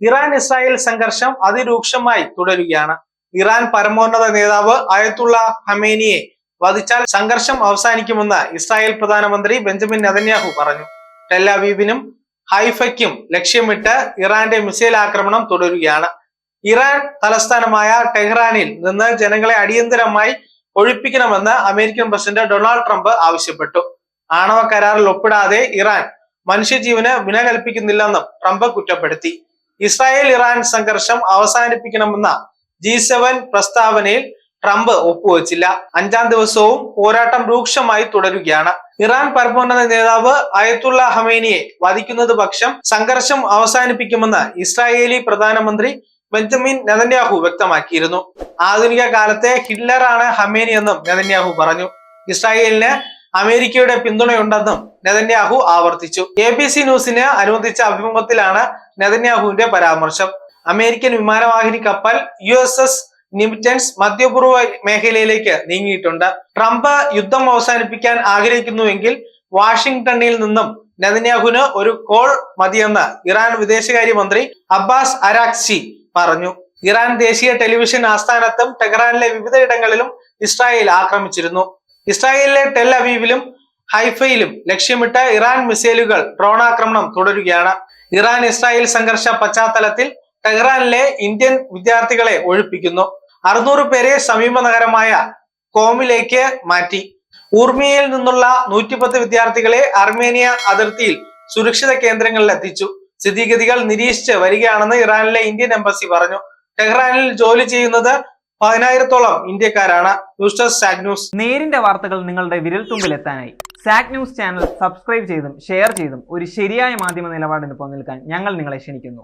Iran Israel സംഘർഷം അതിരൂക്ഷമായി തുടരുകയാണ്. Iran പരമോന്നത നേതാവ് അയത്തുള്ള ഹമേനിയെ വധിച്ചാൽ സംഘർഷം അവസാനിക്കുമെന്ന് ഇസ്രായേൽ പ്രധാനമന്ത്രി ബെഞ്ചമിൻ നെതന്യാഹു പറഞ്ഞു. ടെല്ലവീവിനും ഹൈഫയ്ക്കും ലക്ഷ്യമിട്ട് ഇറാന്റെ മിസൈൽ ആക്രമണം തുടരുകയാണ്. ഇറാൻ തലസ്ഥാനമായ ടെഹ്റാനിൽ നിന്ന് ജനങ്ങളെ അടിയന്തരമായി ഒഴിപ്പിക്കണമെന്ന് അമേരിക്കൻ പ്രസിഡന്റ് ഡൊണാൾഡ് ട്രംപ് ആവശ്യപ്പെട്ടു. ആണവ കരാറിൽ ഒപ്പിടാതെ ഇറാൻ മനുഷ്യജീവന് വില കൽപ്പിക്കുന്നില്ലെന്നും ട്രംപ് കുറ്റപ്പെടുത്തി. ഇസ്രായേൽ ഇറാൻ സംഘർഷം അവസാനിപ്പിക്കണമെന്ന ജി സെവൻ പ്രസ്താവനയിൽ ട്രംപ് ഒപ്പുവച്ചില്ല. അഞ്ചാം ദിവസവും പോരാട്ടം രൂക്ഷമായി തുടരുകയാണ്. ഇറാൻ പരമോന്നത നേതാവ് അയത്തുള്ള ഹമേനിയെ വധിക്കുന്നത് പക്ഷം സംഘർഷം അവസാനിപ്പിക്കുമെന്ന് ഇസ്രായേലി പ്രധാനമന്ത്രി ബെഞ്ചമിൻ നെതന്യാഹു വ്യക്തമാക്കിയിരുന്നു. ആധുനിക കാലത്തെ ഹിറ്റ്ലറാണ് ഹമേനി എന്നും നെതന്യാഹു പറഞ്ഞു. ഇസ്രായേലിന് അമേരിക്കയുടെ പിന്തുണയുണ്ടെന്നും നെതന്യാഹു ആവർത്തിച്ചു. എ ബി സി ന്യൂസിന് അനുവദിച്ച അഭിമുഖത്തിലാണ് നെതന്യാഹുവിന്റെ പരാമർശം. അമേരിക്കൻ വിമാനവാഹിനി കപ്പൽ യു എസ് എസ് നിമിറ്റൻസ് മധ്യപൂർവ മേഖലയിലേക്ക് നീങ്ങിയിട്ടുണ്ട്. ട്രംപ് യുദ്ധം അവസാനിപ്പിക്കാൻ ആഗ്രഹിക്കുന്നുവെങ്കിൽ വാഷിംഗ്ടണിൽ നിന്നും നെതന്യാഹുവിന് ഒരു കോൾ മതിയെന്ന് ഇറാൻ വിദേശകാര്യമന്ത്രി അബ്ബാസ് അരാക്സി പറഞ്ഞു. ഇറാൻ ദേശീയ ടെലിവിഷൻ ആസ്ഥാനത്തും ടെഹ്റാനിലെ വിവിധ ഇടങ്ങളിലും ഇസ്രായേൽ ആക്രമിച്ചിരുന്നു. ഇസ്രായേലിലെ ടെൽ അവീവിലും ഹൈഫയിലും ലക്ഷ്യമിട്ട് ഇറാൻ മിസൈലുകൾ ഡ്രോൺ ആക്രമണം തുടരുകയാണ്. ഇറാൻ ഇസ്രായേൽ സംഘർഷ പശ്ചാത്തലത്തിൽ ടെഹ്റാനിലെ ഇന്ത്യൻ വിദ്യാർത്ഥികളെ ഒഴിപ്പിക്കുന്നു. അറുന്നൂറ് പേരെ സമീപ നഗരമായ കോമിലേക്ക് മാറ്റി. ഊർമിയയിൽ നിന്നുള്ള നൂറ്റിപ്പത്ത് വിദ്യാർത്ഥികളെ അർമേനിയ അതിർത്തിയിൽ സുരക്ഷിത കേന്ദ്രങ്ങളിൽ എത്തിച്ചു. സ്ഥിതിഗതികൾ നിരീക്ഷിച്ച് വരികയാണെന്ന് ഇറാനിലെ ഇന്ത്യൻ എംബസി പറഞ്ഞു. ടെഹ്റാനിൽ ജോലി ചെയ്യുന്നത് പതിനായിരത്തോളം ഇന്ത്യക്കാരാണ് ന്യൂസ് നേരിന്റെ വാർത്തകൾ നിങ്ങളുടെ വിരൽത്തുമ്പിൽ എത്താനായി. സാക് ന്യൂസ് ചാനൽ സബ്സ്ക്രൈബ് ചെയ്തും ഷെയർ ചെയ്തും ഒരു ശരിയായ മാധ്യമ നിലപാടിന് പോകാൻ ഞങ്ങൾ നിങ്ങളെ ക്ഷണിക്കുന്നു.